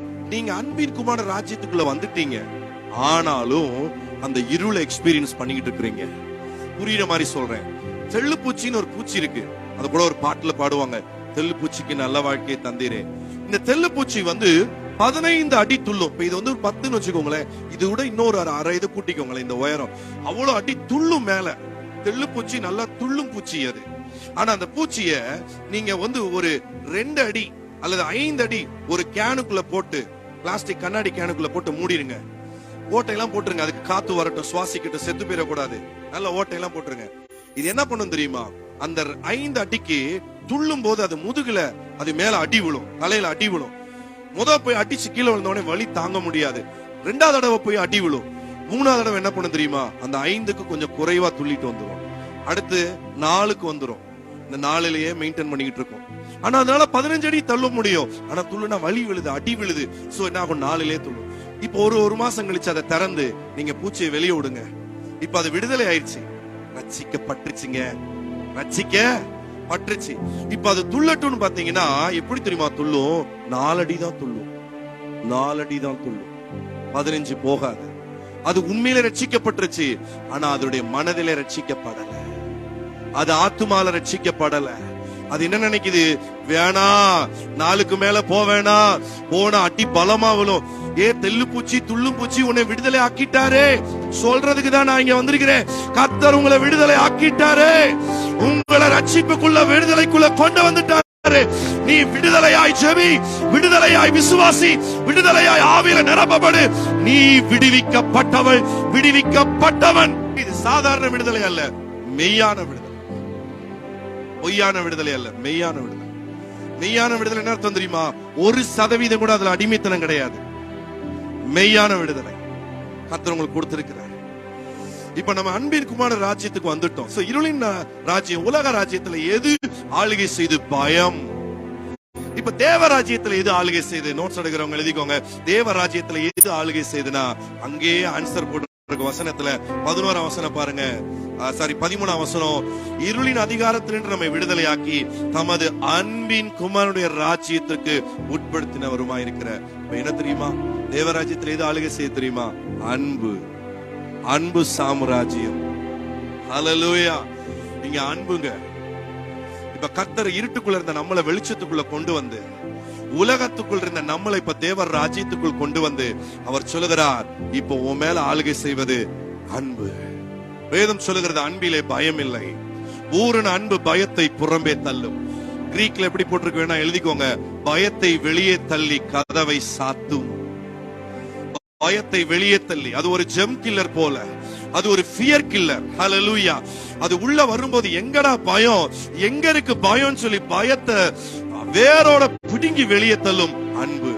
நீங்க அன்பின் குமார ராஜ்யத்துக்குள்ள வந்துட்டீங்க. ஆனாலும் அந்த இருளை எக்ஸ்பீரியன்ஸ் பண்ணிக்கிட்டு இருக்கிறீங்க. புரியுற மாதிரி சொல்றேன். தெள்ளு பூச்சின்னு ஒரு பூச்சி இருக்கு. அது கூட ஒரு பாட்டுல பாடுவாங்க. தெள்ளு பூச்சிக்கு நல்ல வாழ்க்கையை தந்தீரே. இந்த தெள்ளு பூச்சி வந்து பதினைந்து அடி துள்ளும். இப்ப இது வந்து ஒரு பத்துன்னு வச்சுக்கோங்களேன். இது விட இன்னொரு அரை- அரை கூட்டிக்கோங்களேன் இந்த உயரம். அவ்வளவு அடி துள்ளும் மேல. தெள்ளு பூச்சி நல்லா துள்ளும் பூச்சி அது. ஆனா அந்த பூச்சிய நீங்க வந்து ஒரு ரெண்டு அடி அல்லது ஐந்து அடி ஒரு கேனுக்குள்ள போட்டு பிளாஸ்டிக் கண்ணாடி கேனுக்குள்ள போட்டு மூடிடுங்க ஓட்டையெல்லாம் போட்டுருங்க. அதுக்கு காத்து வரட்டும் சுவாசிக்கட்டும் செத்து போயிடக்கூடாது. நல்ல ஓட்டையெல்லாம் போட்டுருங்க. இது என்ன பண்ணும் தெரியுமா? அந்த ஐந்து அடிக்கு துள்ளும் போது அது முதுகுல அது மேல அடி விழும். தலையில அடி விழும். முத போய் அடிச்சு கீழே விழுந்தவொடனே வலி தாங்க முடியாது. ரெண்டாவது தடவை போய் அடி விழும். மூணாவது தடவை என்ன பண்ணும் தெரியுமா? அந்த ஐந்துக்கு கொஞ்சம் குறைவா துள்ளிட்டு வந்துடும் அடுத்து நாலுக்கு வந்துடும் இந்த நாளிலேயே மெயின்டைன் பண்ணிக்கிட்டு இருக்கும். ஆனா அதனால பதினஞ்சு அடி தள்ள முடியும். ஆனா துள்ளுனா வலி விழுது அடி விழுது. சோ என்ன ஆகும்? நாளிலே துள்ளும். இப்போ ஒரு ஒரு மாசம் கழிச்சு அதை திறந்து நீங்க பூச்சியை வெளியே விடுங்க. இப்ப அது விடுதலை ஆயிடுச்சு. ரட்சிக்கப்பட்டுச்சுங்க ரச்சிக்க பட்டுச்சு இப்ப அது துள்ளட்டும்னு பாத்தீங்கன்னா எப்படி தெரியுமா துள்ளும்? நாலடி தான் துள்ளும். நாலடி தான் துள்ளும். பதினஞ்சு போகாது. அது உண்மையில ரட்சிக்கப்பட்டுருச்சு. ஆனா அதோடைய மனதிலே ரட்சிக்கப்படல. அது ஆத்துமால ரட்சிக்கப்படல. அது என்ன நினைக்குது? வேணா நாளுக்கு மேல போவேணா வேணாம் போனா அடி பலமா விழும். ஏ தெல்லு பூச்சி துள்ளு பூச்சி உன்னை விடுதலை ஆக்கிட்டாரே. சொல்றதுக்கு தான் நான் இங்க வந்திருக்கிறேன். கத்தர் உங்களை விடுதலை ஆக்கிட்டாரே. உங்களை ரட்சிப்புக்குள்ள விடுதலைக்குள்ள கொண்டு வந்துட்டாரு. நீ விடுதலையாய் செவி விடுதலையாய் விசுவாசி விடுதலையாய் ஆவியில நிரப்பப்படு. நீ விடுவிக்கப்பட்டவள் விடுவிக்கப்பட்டவன். இது சாதாரண விடுதலை அல்ல மெய்யான விடுதலை. பொய்யான விடுதலை அல்ல மெய்யான விடுதலை. மெய்யான விடுதலை என்ன அர்த்தம் தெரியுமா? ஒரு சதவீதம் கூட அதுல அடிமைத்தனம் கிடையாது. மெய்யான விடுதலை. கத்தர் உங்களுக்கு கொடுத்திருக்கிறார். இப்ப நம்ம அன்பின் குமார ராஜ்யத்துக்கு வந்துட்டோம். சோ இருளின் ராஜ்யம் உலக ராஜ்யத்துல எது ஆளுகை செய்து பயம்? இப்ப தேவ ராஜ்யத்துல எது ஆளுகை செய்து நோட்ஸ் எடுக்கிறவங்க எழுதிக்கோங்க. தேவ ராஜ்யத்துல எது ஆளுகை செய்துனா அங்கேயே ஆன்சர் போட்டு வசனத்துல. பதினோராம் வசனம் பாருங்க. சாரி பதிமூணாம் வசனம். இருளின் அதிகாரத்திலிருந்து நம்மை விடுதலையாக்கி தமது அன்பின் குமாரனுடைய ராஜ்யத்திற்கு உட்படுத்தினவருமா இருக்கிற என்ன தெரியுமா? தேவராஜ்யத்துல எது ஆளுகை செய்ய தெரியுமா? அன்பு. அன்பு சாம்ராஜ்யம். ஹalleluya இங்க அன்புங்க. இப்ப கத்தர் இருட்டுக்குள்ள இருந்த நம்மளை வெளிச்சத்துக்குள்ள கொண்டு வந்து உலகத்துக்குள் இருந்த நம்மளை இப்ப தேவர் ராஜ்யத்துக்குள் கொண்டு வந்து அவர் சொல்லுகிறார் இப்போ உன் மேல ஆளுகை செய்வது அன்பு. வேதம் சொல்லுகிறது அன்பிலே பயம் இல்லை பூரண அன்பு பயத்தை புறம்பே தள்ளும். கிரீக்ல எப்படி போட்டிருக்கு வேணா எழுதிக்கோங்க பயத்தை வெளியே தள்ளி கதவை சாத்தும். பயத்தை வெளியே தள்ளி அது ஒரு ஜெம் கில்லர் போல அது ஒரு ஃபியர் கில்லர் ஹலலூயா அது உள்ள வரும்போது எங்கடா பயம்? எங்க இருக்கு பயம்னு சொல்லி பயத்தை வேரோட பிடுங்கி வெளியே தள்ளும் அன்பு.